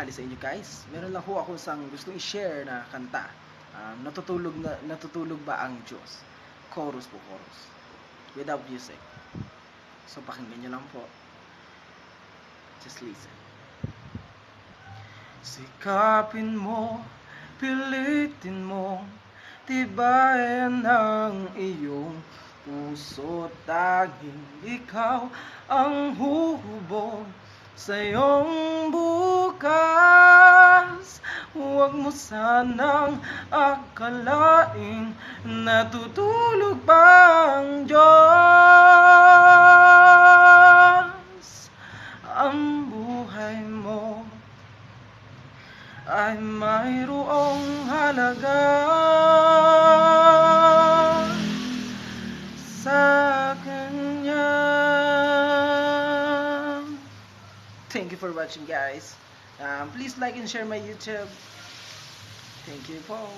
tanghali sa inyo guys. Meron lang ho ako isang gustong i-share na kanta. Um, natutulog na natutulog ba ang Diyos? Chorus po, chorus. Without music. So pakinggan nyo lang po. Just listen. Sikapin mo, pilitin mo, tibayan ang iyong puso tanging ikaw ang huhubog sa iyong bukas. Huwag mo sanang akalaing natutulog pa ang Diyos. Ang buhay mo ay mayroong halaga sa. Thank you for watching guys. Um, please like and share my YouTube. Thank you po.